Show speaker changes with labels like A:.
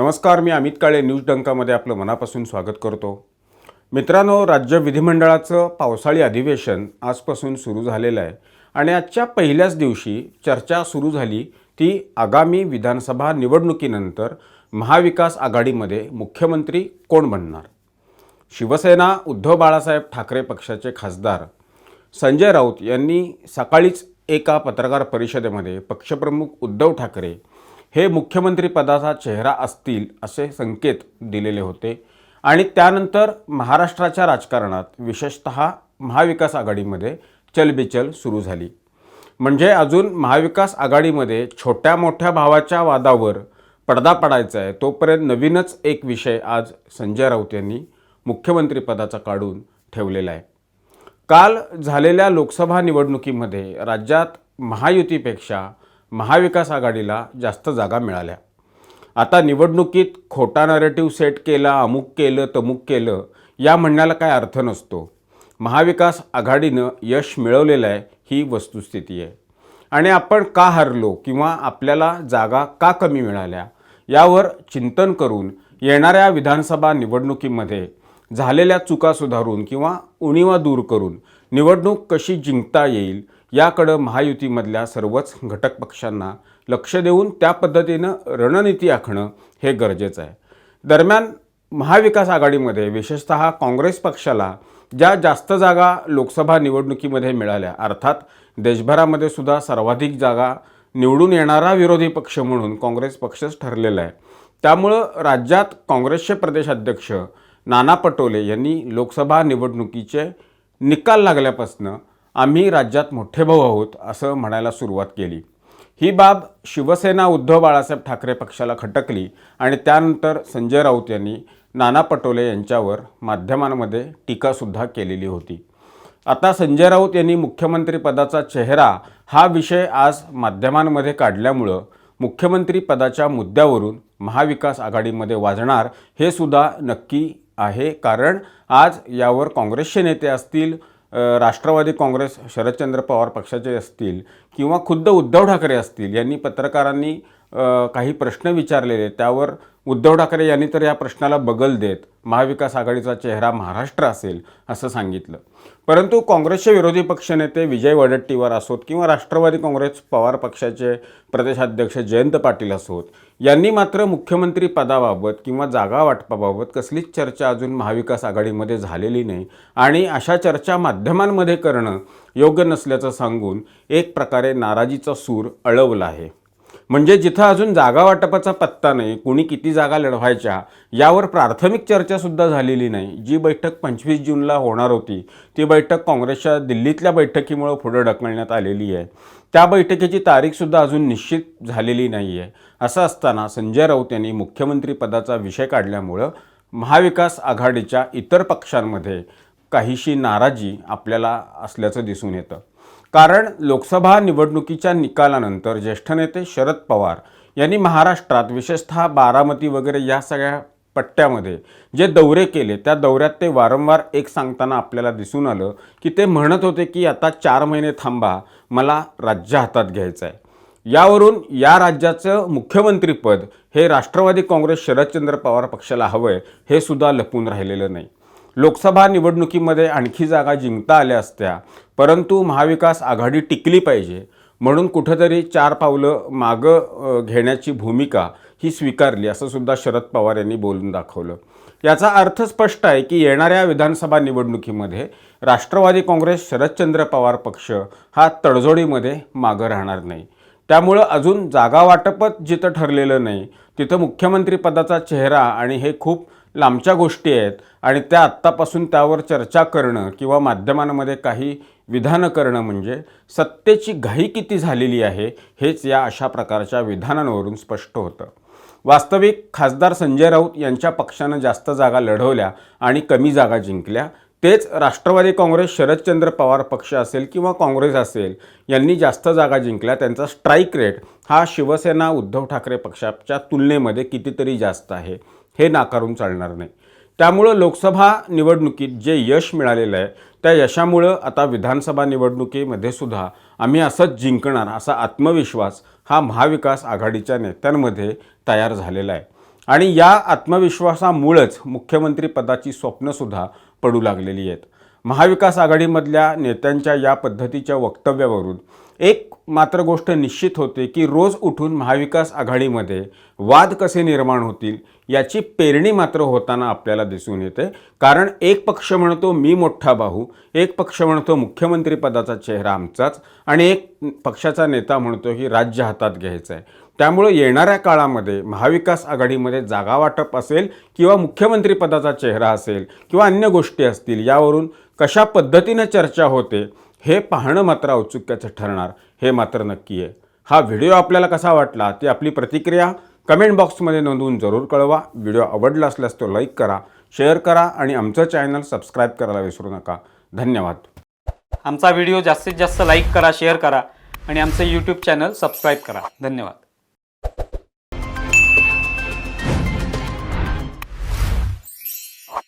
A: नमस्कार मी अमित काळे न्यूज डंकामध्ये आपलं मनापासून स्वागत करतो. मित्रांनो राज्य विधिमंडळाचं पावसाळी अधिवेशन आजपासून सुरू झालेलं आहे आणि आजच्या पहिल्याच दिवशी चर्चा सुरू झाली ती आगामी विधानसभा निवडणुकीनंतर महाविकास आघाडीमध्ये मुख्यमंत्री कोण बनणार? शिवसेना उद्धव बाळासाहेब ठाकरे पक्षाचे खासदार संजय राऊत यांनी सकाळीच एका पत्रकार परिषदेमध्ये पक्षप्रमुख उद्धव ठाकरे हे मुख्यमंत्रीपदाचा चेहरा असतील असे संकेत दिलेले होते. आणि त्यानंतर महाराष्ट्राच्या राजकारणात विशेषतः महाविकास आघाडीमध्ये चलबिचल सुरू झाली. म्हणजे अजून महाविकास आघाडीमध्ये छोट्या मोठ्या भावाच्या वादावर पडदा पडायचा आहे तोपर्यंत नवीनच एक विषय आज संजय राऊत यांनी मुख्यमंत्रीपदाचा काढून ठेवलेला आहे. काल झालेल्या लोकसभा निवडणुकीमध्ये राज्यात महायुतीपेक्षा महाविकास आघाडीला जास्त जागा मिळाल्या. आता निवडणुकीत खोटा नरेटिव्ह सेट केला अमुक केलं तमुक केलं या म्हणण्याला काय अर्थ नसतो. महाविकास आघाडीनं यश मिळवलेलं आहे ही वस्तुस्थिती आहे. आणि आपण का हरलो किंवा आपल्याला जागा का कमी मिळाल्या यावर चिंतन करून येणाऱ्या विधानसभा निवडणुकीमध्ये झालेल्या चुका सुधारून किंवा उणीवा दूर करून निवडणूक कशी जिंकता येईल याकडं महायुतीमधल्या सर्वच घटक पक्षांना लक्ष देऊन त्या पद्धतीनं रणनीती आखणं हे गरजेचं आहे. दरम्यान महाविकास आघाडीमध्ये विशेषतः काँग्रेस पक्षाला ज्या जास्त जागा लोकसभा निवडणुकीमध्ये मिळाल्या अर्थात देशभरामध्ये सुद्धा सर्वाधिक जागा निवडून येणारा विरोधी पक्ष म्हणून काँग्रेस पक्षच ठरलेला आहे. त्यामुळं राज्यात काँग्रेसचे प्रदेशाध्यक्ष नाना पटोले यांनी लोकसभा निवडणुकीचे निकाल लागल्यापासनं आम्ही राज्यात मोठे भाऊ आहोत असं म्हणायला सुरुवात केली. ही बाब शिवसेना उद्धव बाळासाहेब ठाकरे पक्षाला खटकली आणि त्यानंतर संजय राऊत यांनी नाना पटोले यांच्यावर माध्यमांमध्ये टीकासुद्धा केलेली होती. आता संजय राऊत यांनी मुख्यमंत्रीपदाचा चेहरा हा विषय आज माध्यमांमध्ये काढल्यामुळं मुख्यमंत्रीपदाच्या मुद्द्यावरून महाविकास आघाडीमध्ये वाजणार हे सुद्धा नक्की आहे. कारण आज यावर काँग्रेसचे नेते असतील राष्ट्रवादी काँग्रेस शरदचंद्र पवार पक्षाचे असतील किंवा खुद्द उद्धव ठाकरे असतील यांनी पत्रकारांनी काही प्रश्न विचारलेले त्यावर उद्धव ठाकरे यांनी तर या प्रश्नाला बगल देत महाविकास आघाडीचा चेहरा महाराष्ट्र असेल असं सांगितलं. परंतु काँग्रेसचे विरोधी पक्षनेते विजय वडट्टीवार असोत किंवा राष्ट्रवादी काँग्रेस पवार पक्षाचे प्रदेशाध्यक्ष जयंत पाटील असोत यांनी मात्र मुख्यमंत्री पदाबाबत किंवा जागा वाटपाबाबत कसलीच चर्चा अजून महाविकास आघाडीमध्ये झालेली नाही आणि अशा चर्चा माध्यमांमध्ये करणं योग्य नसल्याचं सांगून एक प्रकारे नाराजीचा सूर अळवला आहे. म्हणजे जिथं अजून जागा वाटपाचा पत्ता नाही कुणी किती जागा लढवायच्या यावर प्राथमिक चर्चासुद्धा झालेली नाही. जी बैठक पंचवीस जूनला होणार होती ती बैठक काँग्रेसच्या दिल्लीतल्या बैठकीमुळं पुढं ढकलण्यात आलेली आहे. त्या बैठकीची तारीखसुद्धा अजून निश्चित झालेली नाही आहे असं असताना संजय राऊत यांनी मुख्यमंत्रीपदाचा विषय काढल्यामुळं महाविकास आघाडीच्या इतर पक्षांमध्ये काहीशी नाराजी आपल्याला असल्याचं दिसून येतं. कारण लोकसभा निवडणुकीच्या निकालानंतर ज्येष्ठ नेते शरद पवार यांनी महाराष्ट्रात विशेषतः बारामती वगैरे या सगळ्या पट्ट्यामध्ये जे दौरे केले त्या दौऱ्यात ते वारंवार एक सांगताना आपल्याला दिसून आलं की ते म्हणत होते की आता चार महिने थांबा मला राज्य हातात घ्यायचं आहे यावरून या राज्याचं मुख्यमंत्रीपद हे राष्ट्रवादी काँग्रेस शरदचंद्र पवार पक्षाला हवं आहे हे सुद्धा लपून राहिलेलं नाही. लोकसभा निवडणुकीमध्ये आणखी जागा जिंकता आल्या असत्या परंतु महाविकास आघाडी टिकली पाहिजे म्हणून कुठंतरी चार पावलं मागं घेण्याची भूमिका ही स्वीकारली असं सुद्धा शरद पवार यांनी बोलून दाखवलं. याचा अर्थ स्पष्ट आहे की येणाऱ्या विधानसभा निवडणुकीमध्ये राष्ट्रवादी काँग्रेस शरदचंद्र पवार पक्ष हा तडजोडीमध्ये मागं राहणार नाही. त्यामुळं अजून जागा वाटपच जिथं ठरलेलं नाही तिथं मुख्यमंत्रीपदाचा चेहरा आणि हे खूप लांबच्या गोष्टी आहेत आणि त्या आत्तापासून त्यावर चर्चा करणं किंवा माध्यमांमध्ये काही विधानं करणं म्हणजे सत्तेची घाई किती झालेली आहे हेच या अशा प्रकारच्या विधानांवरून स्पष्ट होतं. वास्तविक खासदार संजय राऊत यांच्या पक्षानं जास्त जागा लढवल्या आणि कमी जागा जिंकल्या. तेच राष्ट्रवादी काँग्रेस शरदचंद्र पवार पक्ष असेल किंवा काँग्रेस असेल यांनी जास्त जागा जिंकल्या. त्यांचा स्ट्राईक रेट हा शिवसेना उद्धव ठाकरे पक्षाच्या तुलनेमध्ये कितीतरी जास्त आहे. हे नाकारून चालणार नाही. त्यामुळं लोकसभा निवडणुकीत जे यश मिळालेलं आहे त्या यशामुळं आता विधानसभा निवडणुकीमध्ये सुद्धा आम्ही असंच जिंकणार असा आत्मविश्वास हा महाविकास आघाडीच्या नेत्यांमध्ये तयार झालेला आहे. आणि या आत्मविश्वासामुळंच मुख्यमंत्रीपदाची स्वप्नसुद्धा पडू लागलेली आहेत. महाविकास आघाडीमधल्या नेत्यांच्या या पद्धतीच्या वक्तव्यावरून एक मात्र गोष्ट निश्चित होते की रोज उठून महाविकास आघाडीमध्ये वाद कसे निर्माण होतील याची पेरणी मात्र होताना आपल्याला दिसून येते. कारण एक पक्ष म्हणतो मी मोठा भाऊ. एक पक्ष म्हणतो मुख्यमंत्रीपदाचा चेहरा आमचाच. आणि एक पक्षाचा नेता म्हणतो की राज्य हातात घ्यायचं आहे त्यामुळं येणाऱ्या काळामध्ये महाविकास आघाडीमध्ये जागा वाटप असेल किंवा मुख्यमंत्रीपदाचा चेहरा असेल किंवा अन्य गोष्टी असतील यावरून कशा पद्धतीनं चर्चा होते हे पाहणं मात्र औत्सुक्याचं ठरणार हे मात्र नक्की आहे. हा व्हिडिओ आपल्याला कसा वाटला ती आपली प्रतिक्रिया कमेंट बॉक्समध्ये नोंदवून जरूर कळवा. व्हिडिओ आवडला असल्यास तो लाईक करा शेअर करा आणि आमचं चॅनल सबस्क्राईब करायला विसरू नका. धन्यवाद.
B: आमचा व्हिडिओ जास्तीत जास्त लाईक करा शेअर करा आणि आमचं यूट्यूब चॅनल सबस्क्राईब करा. धन्यवाद.